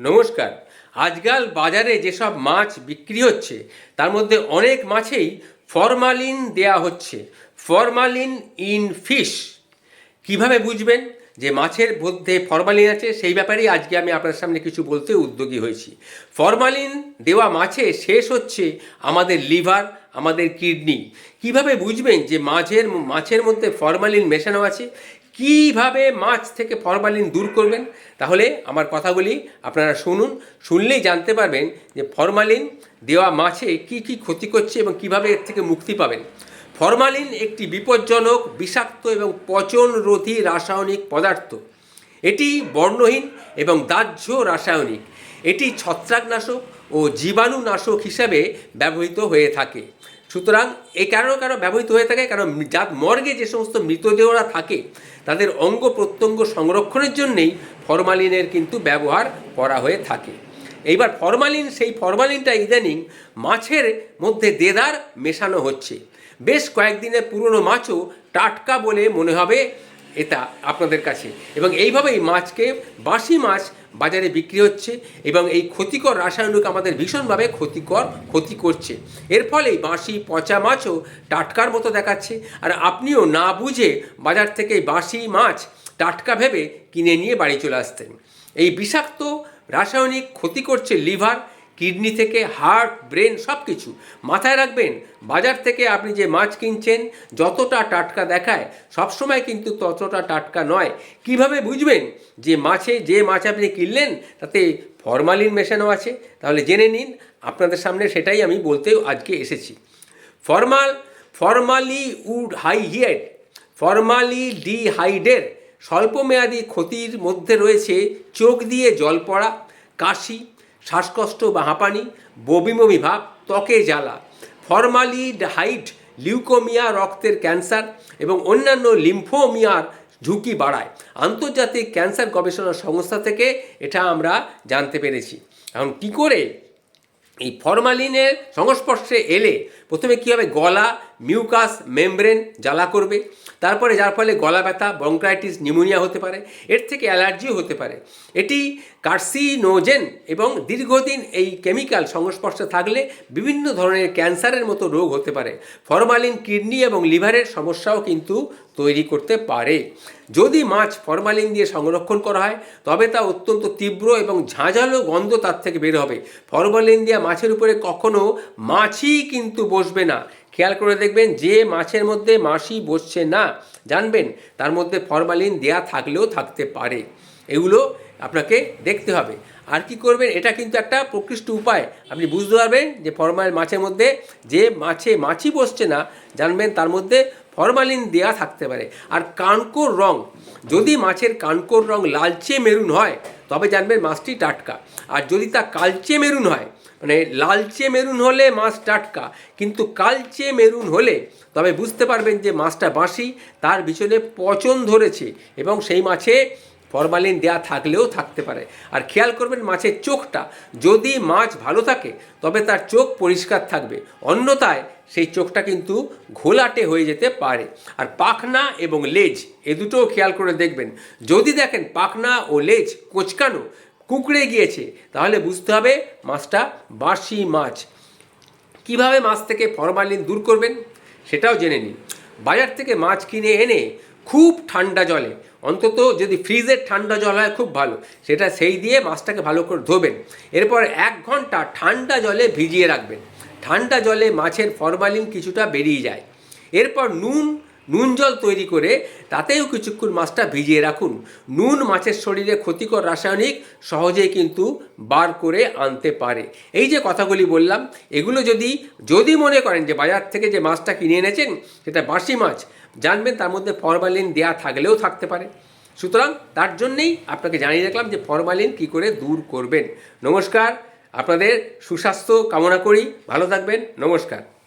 নমস্কার। আজকাল বাজারে যেসব মাছ বিক্রি হচ্ছে, তার মধ্যে অনেক মাছেই ফরমালিন দেয়া হচ্ছে। Formalin in fish. কীভাবে বুঝবেন যে মাছের মধ্যে ফরমালিন আছে? সেই ব্যাপারেই আজকে আমি আপনার সামনে কিছু বলতে উদ্যোগী হয়েছি। ফরমালিন দেওয়া মাছে শেষ হচ্ছে আমাদের লিভার, আমাদের কিডনি। কীভাবে বুঝবেন যে মাছের মাছের মধ্যে ফরমালিন মেশানো আছে? কীভাবে মাছ থেকে ফরমালিন দূর করবেন? তাহলে আমার কথাগুলি আপনারা শুনুন, শুনলেই জানতে পারবেন যে ফরমালিন দেওয়া মাছে কি কি ক্ষতি করছে এবং কীভাবে এর থেকে মুক্তি পাবেন। ফরমালিন একটি বিপজ্জনক, বিষাক্ত এবং পচনরোধী রাসায়নিক পদার্থ। এটি বর্ণহীন এবং দাহ্য রাসায়নিক। এটি ছত্রাকনাশক ও জীবাণুনাশক হিসাবে ব্যবহৃত হয়ে থাকে। সুতরাং এ কারণে কারও ব্যবহৃত হয়ে থাকে, কারণ যার মর্গে যে সমস্ত মৃতদেহরা থাকে, তাদের অঙ্গ প্রত্যঙ্গ সংরক্ষণের জন্যেই ফরমালিনের কিন্তু ব্যবহার করা হয়ে থাকে। এইবার ফরমালিন, সেই ফরমালিনটা ইদানিং মাছের মধ্যে দেদার মেশানো হচ্ছে। বেশ কয়েকদিনের পুরনো মাছও টাটকা বলে মনে হবে এটা আপনাদের কাছে। এবং এইভাবেই মাছকে বাসি মাছ বাজারে বিক্রি হচ্ছে এবং এই ক্ষতিকর রাসায়নিক আমাদের ভীষণভাবে ক্ষতিকর, ক্ষতি করছে। এর ফলেই বাসি পচা মাছও টাটকার মতো দেখাচ্ছে। আর আপনিও না বুঝে বাজার থেকে বাসি মাছ টাটকা ভেবে কিনে নিয়ে বাড়ি চলে আসতেন। এই বিষাক্ত, রাসায়নিক ক্ষতি করছে লিভার কিডনি থেকে, হার্ট, ব্রেন সব কিছু মাথায় রাখবেন, বাজার থেকে আপনি যে মাছ কিনছেন, যতটা টাটকা দেখায়, সবসময় কিন্তু ততটা টাটকা নয়। কীভাবে বুঝবেন যে মাছে যে মাছ আপনি কিনলেন, তাতে ফরমালিন মেশানো আছে? তাহলে জেনে নিন, আপনাদের সামনে সেটাই আমি বলতেও আজকে এসেছি। ফরমাল ফরমালি উড হাইহিয়েড ফরমালি ডিহাইডের স্বল্পমেয়াদী ক্ষতির মধ্যে রয়েছে চোখ দিয়ে জল পড়া, কাশি শ্বাসকষ্ট বা হাঁপানি বমিবমি ভাব ত্বকে জ্বালা ফরমালিডহাইড লিউকোমিয়া, রক্তের ক্যান্সার এবং অন্যান্য লিম্ফোমিয়ার ঝুঁকি বাড়ায়। আন্তর্জাতিক ক্যান্সার গবেষণা সংস্থা থেকে এটা আমরা জানতে পেরেছি। এখন কী করে এই ফরমালিনের সংস্পর্শে এলে প্রথমে কী হবে? গলা মিউকাস মেমব্রেন জ্বালা করবে। তারপরে যার ফলে গলা ব্যথা ব্রঙ্কাইটিস নিউমোনিয়া হতে পারে, এর থেকে অ্যালার্জিও হতে পারে। এটি কার্সিনোজেন এবং দীর্ঘদিন এই কেমিক্যাল সংস্পর্শে থাকলে বিভিন্ন ধরনের ক্যান্সারের মতো রোগ হতে পারে। ফরমালিন কিডনি এবং লিভারের সমস্যাও কিন্তু তৈরি করতে পারে। যদি মাছ ফরমালিন দিয়ে সংরক্ষণ করা হয়, তবে তা অত্যন্ত তীব্র এবং ঝাঁঝালো গন্ধ তার থেকে বের হবে। ফরমালিন দেওয়া মাছের উপরে কখনো মাছই কিন্তু বসবে না। খেয়াল করে দেখবেন যে মাছের মধ্যে মাছি বসছে না, জানবেন তার মধ্যে ফরমালিন দেয়া থাকলেও থাকতে পারে। এগুলো আপনাকে দেখতে হবে। আর কি করবেন, এটা কিন্তু একটা প্রকৃষ্ট উপায়। আপনি বুঝতে পারবেন যে ফরমাল মাছের মধ্যে যে মাছে মাছি বসছে না, জানবেন তার মধ্যে ফরমালিন দেয়া থাকতে পারে। আর কানকোর রং, যদি মাছের কানকোর রং লালচে মেরুন হয়, তবে জানবেন মাছটি টাটকা। আর যদি তা কালচে মেরুন হয় মানে লালচে মেরুন হলে মাছ টাটকা, কিন্তু কালচে মেরুন হলে তবে বুঝতে পারবেন যে মাছটা বাঁশি, তার পিছনে পচন ধরেছে এবং সেই মাছে ফরমালিন দেয়া থাকলেও থাকতে পারে। আর খেয়াল করবেন মাছের চোখটা, যদি মাছ ভালো থাকে, তবে তার চোখ পরিষ্কার থাকবে। অন্যথায় সেই চোখটা কিন্তু ঘোলাটে হয়ে যেতে পারে। আর পাখনা এবং লেজ, এ দুটোও খেয়াল করে দেখবেন। যদি দেখেন পাখনা ও লেজ কোচকানো কুঁকড়ে গিয়েছে। তাহলে বুঝতে হবে মাছটা বাসি মাছ। কীভাবে মাছ থেকে ফরমালিন দূর করবেন সেটাও জেনে নিন। বাজার থেকে মাছ কিনে এনে খুব ঠান্ডা জলে, অন্তত যদি ফ্রিজের ঠান্ডা জল হয় খুব ভালো, সেটা সেই দিয়ে মাছটাকে ভালো করে ধোবেন। এরপর এক ঘণ্টা ঠান্ডা জলে ভিজিয়ে রাখবেন। ঠান্ডা জলে মাছের ফরমালিন কিছুটা বেরিয়ে যায়। এরপর নুন নুন জল তৈরি করে তাতেও কিছুক্ষণ মাছটা ভিজিয়ে রাখুন। নুন মাছের শরীরে ক্ষতিকর রাসায়নিক সহজেই কিন্তু বার করে আনতে পারে। এই যে কথাগুলি বললাম, এগুলো যদি যদি মনে করেন যে বাজার থেকে যে মাছটা কিনে এনেছেন, সেটা বাসি মাছ, জানবেন তার মধ্যে ফরমালিন দেয়া থাকলেও থাকতে পারে। সুতরাং তার জন্যেই আপনাকে জানিয়ে রাখলাম যে ফরমালিন কী করে দূর করবেন। নমস্কার, আপনাদের সুস্বাস্থ্য কামনা করি। ভালো থাকবেন। নমস্কার।